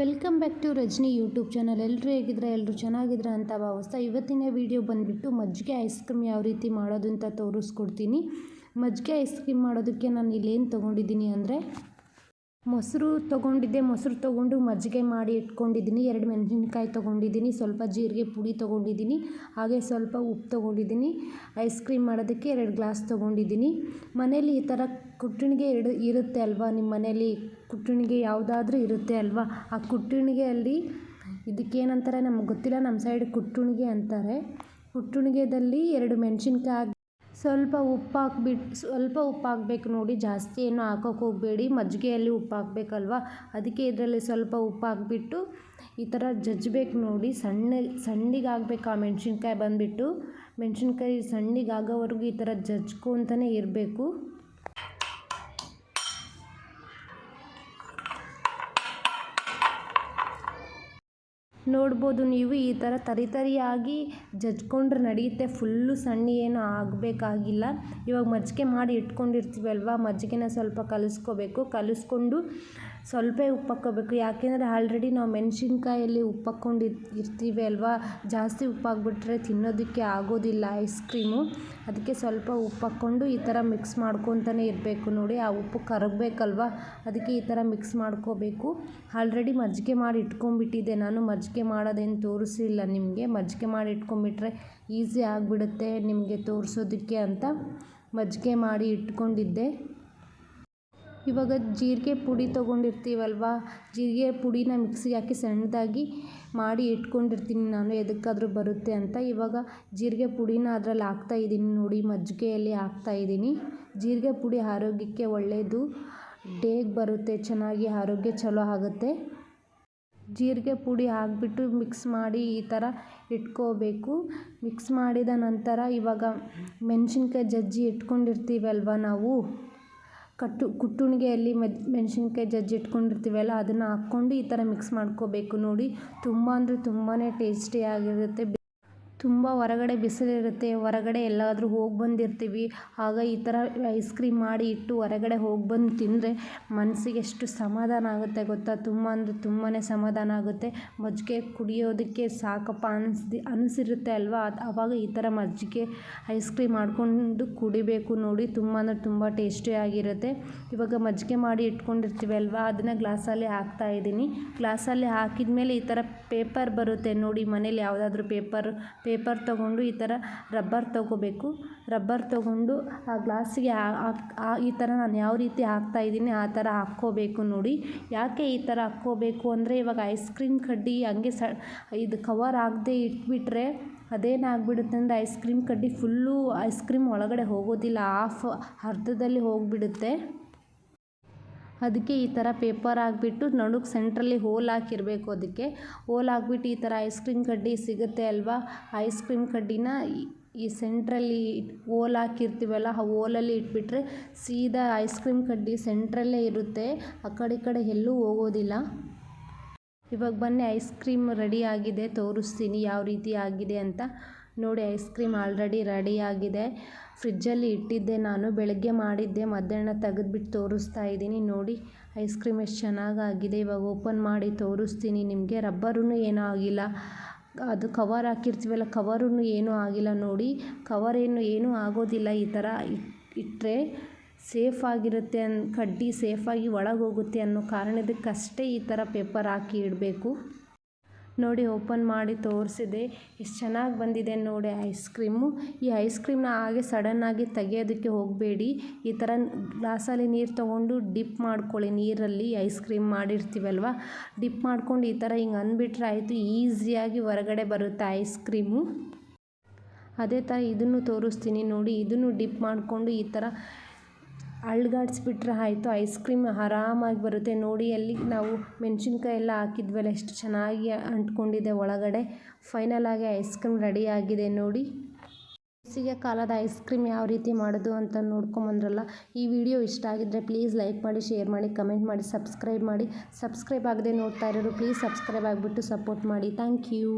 Welcome back to Rajani YouTube channel. ಎಲ್ಲರೂ ಹೇಗಿದ್ರೆ? ಎಲ್ಲರೂ ಚೆನ್ನಾಗಿದ್ರೆ ಅಂತ ಭಾವಿಸ್ತಾ ಇವತ್ತಿನ ವಿಡಿಯೋ ಬಂದುಬಿಟ್ಟು ಮಜ್ಜಿಗೆ ಐಸ್ ಕ್ರೀಮ್ ಯಾವ ರೀತಿ ಮಾಡೋದು ಅಂತ ತೋರಿಸ್ಕೊಡ್ತೀನಿ. ಮಜ್ಜಿಗೆ ಐಸ್ ಕ್ರೀಮ್ ಮಾಡೋದಕ್ಕೆ ನಾನು ಇಲ್ಲೇನು ತೊಗೊಂಡಿದ್ದೀನಿ ಅಂದರೆ ಮೊಸರು ತೊಗೊಂಡಿದ್ದೆ, ಮೊಸರು ತೊಗೊಂಡು ಮಜ್ಜಿಗೆ ಮಾಡಿ ಇಟ್ಕೊಂಡಿದ್ದೀನಿ. ಎರಡು ಮೆಣಸಿನ್ಕಾಯಿ ತೊಗೊಂಡಿದ್ದೀನಿ, ಸ್ವಲ್ಪ ಜೀರಿಗೆ ಪುಡಿ ತೊಗೊಂಡಿದ್ದೀನಿ, ಹಾಗೆ ಸ್ವಲ್ಪ ಉಪ್ಪು ತೊಗೊಂಡಿದ್ದೀನಿ. ಐಸ್ ಕ್ರೀಮ್ ಮಾಡೋದಕ್ಕೆ ಎರಡು ಗ್ಲಾಸ್ ತೊಗೊಂಡಿದ್ದೀನಿ. ಮನೇಲಿ ಈ ಥರ ಕುಟ್ಟಣಿಗೆ ಎರಡು ಇರುತ್ತೆ ಅಲ್ವಾ? ನಿಮ್ಮ ಮನೇಲಿ ಕುಟ್ಟಣಿಗೆ ಯಾವುದಾದ್ರೂ ಇರುತ್ತೆ ಅಲ್ವಾ? ಆ ಕುಟ್ಟಣಿಗೆಯಲ್ಲಿ ಇದಕ್ಕೇನಂತಾರೆ ನಮ್ಗೆ ಗೊತ್ತಿಲ್ಲ, ನಮ್ಮ ಸೈಡ್ ಕುಟ್ಟಣಿಗೆ ಅಂತಾರೆ. ಕುಟ್ಟಣಿಗೆದಲ್ಲಿ ಎರಡು ಮೆಣಸಿನ್ಕಾಯಿ ಸ್ವಲ್ಪ ಉಪ್ಪು ಹಾಕ್ಬಿಟ್ಟು ಸ್ವಲ್ಪ ಉಪ್ಪು ಹಾಕ್ಬೇಕು ನೋಡಿ. ಜಾಸ್ತಿ ಏನು ಹಾಕೋಕೆ ಹೋಗಬೇಡಿ. ಮಜ್ಜಿಗೆಯಲ್ಲಿ ಉಪ್ಪು ಹಾಕ್ಬೇಕಲ್ವ ಅದಕ್ಕೆ ಇದರಲ್ಲಿ ಸ್ವಲ್ಪ ಉಪ್ಪು ಹಾಕ್ಬಿಟ್ಟು ಈ ಥರ ಜಜ್ಬೇಕು ನೋಡಿ. ಸಣ್ಣ ಸಣ್ಣಗೆ ಆಗಬೇಕು ಆ ಮೆಣಸಿನ್ಕಾಯಿ ಬಂದುಬಿಟ್ಟು. ಮೆಣಸಿನ್ಕಾಯಿ ಸಣ್ಣಗೆ ಆಗೋವರೆಗೂ ಈ ಥರ ಜಜ್ಕೊತಾನೆ ಇರಬೇಕು. ನೋಡ್ಬೋದು, ನೀವು ಈ ಥರ ತರಿ ತರಿಯಾಗಿ ಜಜ್ಕೊಂಡ್ರೆ ನಡೆಯುತ್ತೆ. ಫುಲ್ಲು ಸಣ್ಣ ಏನು ಆಗಬೇಕಾಗಿಲ್ಲ. ಇವಾಗ ಮಜ್ಜಿಗೆ ಮಾಡಿ ಇಟ್ಕೊಂಡಿರ್ತೀವಲ್ವ? ಮಜ್ಜಿಗೆನ ಸ್ವಲ್ಪ ಕಲಿಸ್ಕೋಬೇಕು. ಕಲಿಸ್ಕೊಂಡು ಸ್ವಲ್ಪ ಉಪ್ಪು ಹಾಕ್ಕೋಬೇಕು ಯಾಕೆಂದರೆ ಆಲ್ರೆಡಿ ನಾವು ಮೆಣಸಿನ್ಕಾಯಲ್ಲಿ ಉಪ್ಪು ಹಾಕ್ಕೊಂಡು ಇರ್ತೀವಿ ಅಲ್ವಾ? ಜಾಸ್ತಿ ಉಪ್ಪು ಹಾಕ್ಬಿಟ್ರೆ ತಿನ್ನೋದಕ್ಕೆ ಆಗೋದಿಲ್ಲ ಐಸ್ ಕ್ರೀಮು ಅದಕ್ಕೆ ಸ್ವಲ್ಪ ಉಪ್ಪು ಹಾಕ್ಕೊಂಡು ಈ ಥರ ಮಿಕ್ಸ್ ಮಾಡ್ಕೊತನೇ ಇರಬೇಕು ನೋಡಿ. ಆ ಉಪ್ಪು ಕರಗಬೇಕಲ್ವ? ಅದಕ್ಕೆ ಈ ಥರ ಮಿಕ್ಸ್ ಮಾಡ್ಕೋಬೇಕು. ಆಲ್ರೆಡಿ ಮಜ್ಜಿಗೆ ಮಾಡಿ ಇಟ್ಕೊಂಡ್ಬಿಟ್ಟಿದ್ದೆ. ನಾನು ಮಜ್ಜಿಗೆ ಮಾಡೋದೇನು ತೋರಿಸಿಲ್ಲ ನಿಮಗೆ. ಮಜ್ಜಿಗೆ ಮಾಡಿ ಇಟ್ಕೊಂಡ್ಬಿಟ್ರೆ ಈಸಿ ಆಗಿಬಿಡುತ್ತೆ ನಿಮಗೆ ತೋರಿಸೋದಕ್ಕೆ ಅಂತ ಮಜ್ಜಿಗೆ ಮಾಡಿ ಇಟ್ಕೊಂಡಿದ್ದೆ. ಇವಾಗ ಜೀರಿಗೆ ಪುಡಿ ತೊಗೊಂಡಿರ್ತೀವಲ್ವ? ಜೀರಿಗೆ ಪುಡಿನ ಮಿಕ್ಸಿಗೆ ಹಾಕಿ ಸಣ್ಣದಾಗಿ ಮಾಡಿ ಇಟ್ಕೊಂಡಿರ್ತೀನಿ ನಾನು, ಎದಕ್ಕಾದರೂ ಬರುತ್ತೆ ಅಂತ. ಇವಾಗ ಜೀರಿಗೆ ಪುಡಿನ ಅದರಲ್ಲಿ ಹಾಕ್ತಾ ಇದ್ದೀನಿ ನೋಡಿ, ಮಜ್ಜಿಗೆಯಲ್ಲಿ ಹಾಕ್ತಾ ಇದ್ದೀನಿ. ಜೀರಿಗೆ ಪುಡಿ ಆರೋಗ್ಯಕ್ಕೆ ಒಳ್ಳೆಯದು ಡೇಗೆ ಬರುತ್ತೆ, ಚೆನ್ನಾಗಿ ಆರೋಗ್ಯ ಚಲೋ ಆಗುತ್ತೆ. ಜೀರಿಗೆ ಪುಡಿ ಹಾಕ್ಬಿಟ್ಟು ಮಿಕ್ಸ್ ಮಾಡಿ ಈ ಥರ ಇಟ್ಕೋಬೇಕು. ಮಿಕ್ಸ್ ಮಾಡಿದ ನಂತರ ಇವಾಗ ಮೆಣಸಿನ್ಕಾಯಿ ಜಜ್ಜಿ ಇಟ್ಕೊಂಡಿರ್ತೀವಲ್ವ ನಾವು? ಕಟ್ಟು ಕುಟ್ಟುಣಿಗೆಯಲ್ಲಿ ಮೆದ್, ಮೆಣಸಿನ್ಕಾಯಿ ಜಜ್ಜಿ ಇಟ್ಕೊಂಡಿರ್ತೀವಲ್ಲ, ಅದನ್ನು ಹಾಕ್ಕೊಂಡು ಈ ಥರ ಮಿಕ್ಸ್ ಮಾಡ್ಕೋಬೇಕು ನೋಡಿ. ತುಂಬ ಅಂದರೆ ತುಂಬಾ ಟೇಸ್ಟಿಯಾಗಿರುತ್ತೆ ತುಂಬ ಹೊರಗಡೆ ಬಿಸಿಲಿರುತ್ತೆ, ಹೊರಗಡೆ ಎಲ್ಲಾದರೂ ಹೋಗಿ ಬಂದಿರ್ತೀವಿ. ಆಗ ಈ ಥರ ಐಸ್ ಕ್ರೀಮ್ ಮಾಡಿ ಇಟ್ಟು ಹೊರಗಡೆ ಹೋಗಿ ಬಂದು ತಿಂದರೆ ಮನಸ್ಸಿಗೆ ಎಷ್ಟು ಸಮಾಧಾನ ಆಗುತ್ತೆ ಗೊತ್ತಾ? ತುಂಬ ಅಂದರೆ ತುಂಬಾ ಸಮಾಧಾನ ಆಗುತ್ತೆ. ಮಜ್ಜಿಗೆ ಕುಡಿಯೋದಕ್ಕೆ ಸಾಕಪ್ಪ ಅನಿಸ್ದಿ, ಅನಿಸಿರುತ್ತೆ ಅಲ್ವಾ? ಆವಾಗ ಈ ಥರ ಮಜ್ಜಿಗೆ ಐಸ್ ಕ್ರೀಮ್ ಮಾಡಿಕೊಂಡು ಕುಡಿಬೇಕು ನೋಡಿ ತುಂಬ ಅಂದರೆ ತುಂಬ ಟೇಸ್ಟಿಯಾಗಿರುತ್ತೆ ಇವಾಗ ಮಜ್ಜಿಗೆ ಮಾಡಿ ಇಟ್ಕೊಂಡಿರ್ತೀವಿ ಅಲ್ವಾ? ಅದನ್ನು ಗ್ಲಾಸಲ್ಲಿ ಹಾಕ್ತಾ ಇದ್ದೀನಿ. ಗ್ಲಾಸಲ್ಲಿ ಹಾಕಿದ ಮೇಲೆ ಈ ಥರ ಪೇಪರ್ ಬರುತ್ತೆ ನೋಡಿ ಮನೇಲಿ ಯಾವುದಾದ್ರೂ ಪೇಪರ್ ಪೇಪರ್ ತೊಗೊಂಡು ಈ ಥರ ರಬ್ಬರ್ ತೊಗೋಬೇಕು. ರಬ್ಬರ್ ತೊಗೊಂಡು ಆ ಗ್ಲಾಸಿಗೆ ಈ ಥರ ನಾನು ಯಾವ ರೀತಿ ಹಾಕ್ತಾ ಇದ್ದೀನಿ ಆ ಥರ ಹಾಕ್ಕೋಬೇಕು ನೋಡಿ. ಯಾಕೆ ಈ ಥರ ಹಾಕ್ಕೋಬೇಕು ಅಂದರೆ ಇವಾಗ ಐಸ್ ಕ್ರೀಮ್ ಕಡ್ಡಿ ಹಂಗೆ ಸ, ಇದು ಕವರ್ ಆಗದೆ ಇಟ್ಬಿಟ್ರೆ ಅದೇನಾಗ್ಬಿಡುತ್ತೆ ಅಂದರೆ ಐಸ್ ಕ್ರೀಮ್ ಕಡ್ಡಿ ಫುಲ್ಲು ಐಸ್ ಕ್ರೀಮ್ ಒಳಗಡೆ ಹೋಗೋದಿಲ್ಲ. ಆಫ್ ಅರ್ಧದಲ್ಲಿ ಹೋಗಿಬಿಡುತ್ತೆ. ಅದಕ್ಕೆ ಈ ಥರ ಪೇಪರ್ ಹಾಕ್ಬಿಟ್ಟು ನಡುಗೆ ಸೆಂಟ್ರಲ್ಲಿ ಹೋಲ್ ಹಾಕಿರಬೇಕು ಅದಕ್ಕೆ. ಹೋಲ್ ಹಾಕ್ಬಿಟ್ಟು ಈ ಥರ ಐಸ್ ಕ್ರೀಮ್ ಕಡ್ಡಿ ಸಿಗುತ್ತೆ ಅಲ್ವಾ? ಐಸ್ ಕ್ರೀಮ್ ಕಡ್ಡಿನ ಈ ಸೆಂಟ್ರಲ್ಲಿ ಹೋಲ್ ಹಾಕಿರ್ತೀವಲ್ಲ, ಆ ಹೋಲಲ್ಲಿ ಇಟ್ಬಿಟ್ರೆ ಸೀದಾ ಐಸ್ ಕ್ರೀಮ್ ಕಡ್ಡಿ ಸೆಂಟ್ರಲ್ಲೇ ಇರುತ್ತೆ. ಆ ಕಡೆ ಈ ಕಡೆ ಎಲ್ಲೂ ಹೋಗೋದಿಲ್ಲ. ಇವಾಗ ಬನ್ನಿ, ಐಸ್ ಕ್ರೀಮ್ ರೆಡಿ ಆಗಿದೆ, ತೋರಿಸ್ತೀನಿ ಯಾವ ರೀತಿ ಆಗಿದೆ ಅಂತ. ನೋಡಿ ಐಸ್ ಕ್ರೀಮ್ ಆಲ್ರೆಡಿ ರೆಡಿ ಆಗಿದೆ. ಫ್ರಿಜ್ಜಲ್ಲಿ ಇಟ್ಟಿದ್ದೆ ನಾನು. ಬೆಳಗ್ಗೆ ಮಾಡಿದ್ದೆ. ಮಧ್ಯಾಹ್ನ ತೆಗೆದುಬಿಟ್ಟು ತೋರಿಸ್ತಾ ಇದ್ದೀನಿ. ನೋಡಿ ಐಸ್ ಕ್ರೀಮ್ ಎಷ್ಟು ಚೆನ್ನಾಗಾಗಿದೆ. ಇವಾಗ ಓಪನ್ ಮಾಡಿ ತೋರಿಸ್ತೀನಿ. ನಿಮಗೆ ರಬ್ಬರೂ ಏನೂ ಆಗಿಲ್ಲ. ಅದು ಕವರ್ ಹಾಕಿರ್ತೀವಲ್ಲ ಕವರೂ ಏನೂ ಆಗಿಲ್ಲ. ನೋಡಿ ಕವರ್ ಏನು, ಏನೂ ಆಗೋದಿಲ್ಲ. ಈ ಥರ ಇಟ್ಟರೆ ಸೇಫ್ ಆಗಿರುತ್ತೆ ಅನ್, ಕಡ್ಡಿ ಸೇಫಾಗಿ ಒಳಗೆ ಹೋಗುತ್ತೆ ಅನ್ನೋ ಕಾರಣದಕ್ಕಷ್ಟೇ ಈ ಥರ ಪೇಪರ್ ಹಾಕಿ ಇಡಬೇಕು. ನೋಡಿ ಓಪನ್ ಮಾಡಿ ತೋರಿಸಿದೆ. ಎಷ್ಟು ಚೆನ್ನಾಗಿ ಬಂದಿದೆ ನೋಡಿ ಐಸ್ ಕ್ರೀಮು. ಈ ಐಸ್ ಕ್ರೀಮ್ನ ಹಾಗೆ ಸಡನ್ನಾಗಿ ತೆಗೆಯೋದಕ್ಕೆ ಹೋಗಬೇಡಿ. ಈ ಥರ ಗ್ಲಾಸಲ್ಲಿ ನೀರು ತೊಗೊಂಡು ಡಿಪ್ ಮಾಡ್ಕೊಳ್ಳಿ ನೀರಲ್ಲಿ. Ice cream ಮಾಡಿರ್ತೀವಲ್ವ? ಡಿಪ್ ಮಾಡ್ಕೊಂಡು ಈ ಥರ ಹಿಂಗೆ ಅಂದ್ಬಿಟ್ರೆ ಆಯಿತು, ಈಸಿಯಾಗಿ ಹೊರಗಡೆ ಬರುತ್ತೆ ಐಸ್ ಕ್ರೀಮು. ಅದೇ ಥರ ಇದನ್ನು ತೋರಿಸ್ತೀನಿ ನೋಡಿ. ಇದನ್ನು ಡಿಪ್ ಮಾಡಿಕೊಂಡು ಈ ಥರ ಅಳ್ಗಾಡಿಸ್ಬಿಟ್ರೆ ಆಯಿತು, ಐಸ್ ಕ್ರೀಮ್ ಆರಾಮಾಗಿ ಬರುತ್ತೆ. ನೋಡಿ, ಅಲ್ಲಿ ನಾವು ಮೆಣಸಿನ್ಕಾಯಿ ಎಲ್ಲ ಹಾಕಿದ್ವಲ್ಲ, ಎಷ್ಟು ಚೆನ್ನಾಗಿ ಅಂಟ್ಕೊಂಡಿದೆ ಒಳಗಡೆ. ಫೈನಲ್ ಆಗಿ ಐಸ್ ಕ್ರೀಮ್ ರೆಡಿ ಆಗಿದೆ ನೋಡಿ. ಬೇಸಿಗೆ ಕಾಲದ ಐಸ್ ಕ್ರೀಮ್ ಯಾವ ರೀತಿ ಮಾಡೋದು ಅಂತ ನೋಡ್ಕೊಂಬಂದ್ರಲ್ಲ ಈ ವಿಡಿಯೋ ಇಷ್ಟ ಆಗಿದ್ದರೆ ಪ್ಲೀಸ್ ಲೈಕ್ ಮಾಡಿ ಶೇರ್ ಮಾಡಿ ಕಮೆಂಟ್ ಮಾಡಿ ಸಬ್ಸ್ಕ್ರೈಬ್ ಮಾಡಿ. ಸಬ್ಸ್ಕ್ರೈಬ್ ಆಗದೆ ನೋಡ್ತಾ ಇರೋರು ಪ್ಲೀಸ್ ಸಬ್ಸ್ಕ್ರೈಬ್ ಆಗಿಬಿಟ್ಟು ಸಪೋರ್ಟ್ ಮಾಡಿ. Thank you